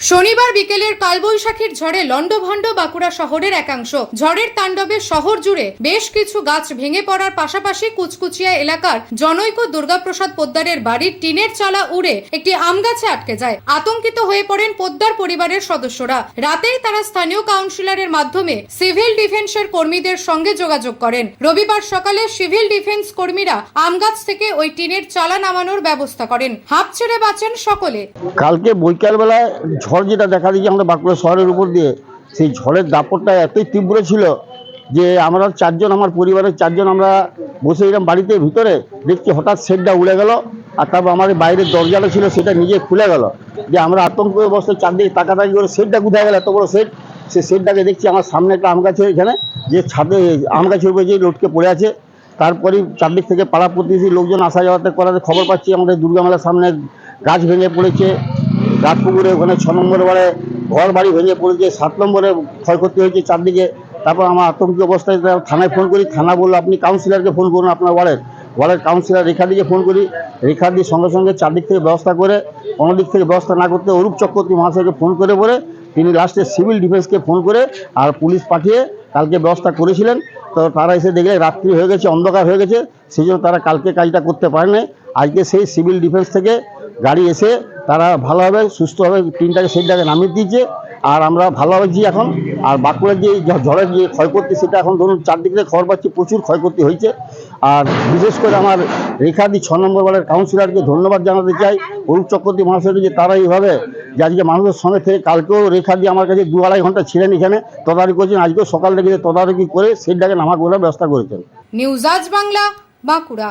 শনিবার বিকেলের কালবৈশাখীর ঝড়ে লন্ডভন্ড বাঁকুড়া শহরের একাংশ। ঝড়ের তাণ্ডবে শহর জুড়ে বেশ কিছু গাছ ভেঙে পড়ার পাশাপাশি কুচকুচিয়া এলাকার জনৈক দুর্গাপ্রসাদ পোদ্দারের বাড়ির টিনের চালা উড়ে একটি আম গাছে আটকে যায়। আতঙ্কিত হয়ে পড়েন পোদ্দার পরিবারের সদস্যরা। রাতেই তারা স্থানীয় কাউন্সিলরের মাধ্যমে সিভিল ডিফেন্সের কর্মীদের সঙ্গে যোগাযোগ করেন। রবিবার সকালে সিভিল ডিফেন্স কর্মীরা আম গাছ থেকে ওই টিনের চালা নামানোর ব্যবস্থা করেন। হাঁপ ছেড়ে বাঁচেন সকলে। কালকে বৈকালবেলায় ঝড় যেটা দেখা দিয়েছে আমাদের বাঁকুড়া শহরের উপর দিয়ে, সেই ঝড়ের দাপটটা এতই তীব্র ছিল যে আমরা চারজন, আমার পরিবারের চারজন আমরা বসে এলাম বাড়িতে ভিতরে দেখছি হঠাৎ শেডটা উড়ে গেল আর তারপর আমাদের বাইরের দরজাটা ছিল সেটা নিজে খুলে গেল। যে আমরা আতঙ্ক অবস্থায় চারদিকে তাকাতাকি করে শেডটা কোথায় গেল, এত বড় শেড? সে শেডটাকে দেখছি আমার সামনে একটা আম গাছে এখানে, যে ছাদে আম গাছের উপরে যে লটকে পড়ে আছে। তারপরেই চারদিক থেকে পাড়া প্রতিবেশী লোকজন আসা যাওয়াতে করাতে খবর পাচ্ছি, আমাদের দুর্গা মেলার সামনে গাছ ভেঙে পড়েছে। রাতপুকুরে ওখানে ছ নম্বর বারে ঘর বাড়ি ভেঙে পড়েছে, সাত নম্বরে ক্ষয়ক্ষতি হয়েছে চারদিকে। তারপর আমার আতঙ্কিত অবস্থায় থানায় ফোন করি, থানা বলল, আপনি কাউন্সিলরকে ফোন করুন আপনার ওয়ার্ডের। ওয়ার্ডের কাউন্সিলর রেখা দিয়ে ফোন করি। রেখা দিয়ে সঙ্গে সঙ্গে চারদিক থেকে ব্যবস্থা করে কোনো দিক থেকে ব্যবস্থা না করতে অরূপ চক্রবর্তী মহাশয়কে ফোন করে পরে তিনি লাস্টে সিভিল ডিফেন্সকে ফোন করে আর পুলিশ পাঠিয়ে কালকে ব্যবস্থা করেছিলেন। তো তারা এসে দেখলে রাত্রি হয়ে গেছে, অন্ধকার হয়ে গেছে, সেই জন্য তারা কালকে কাজটা করতে পারেনি আজকে সেই সিভিল ডিফেন্স থেকে গাড়ি এসে তারা ভালোভাবে, সুস্থভাবে তিনটাকে, সেটটাকে নামিয়ে দিয়েছে। আর আমরা ভালোভাবে যাই এখন, আর বাঁকুড়ার যে ঝড়ের যে ক্ষয়ক্ষতি, সেটা এখন ধরুন চারদিক থেকে খবর পাচ্ছি, প্রচুর ক্ষয়ক্ষতি হয়েছে। আর বিশেষ করে আমার রেখাদি ছ নম্বর ওয়ার্ডের কাউন্সিলরকে ধন্যবাদ জানাতে চাই। অরূপ চক্রবর্তী মহাশয়কে যে তারা এইভাবে যে আজকে মানুষের সঙ্গে থেকে, কালকেও রেখা দিয়ে আমার কাছে দু আড়াই ঘণ্টা ছিলেন এখানে, তদারকি করেছেন। আজকেও সকাল থেকে তদারকি করে সেটাকে নামা করার ব্যবস্থা করেছেন। নিউজ আজ বাংলা, বাঁকুড়া।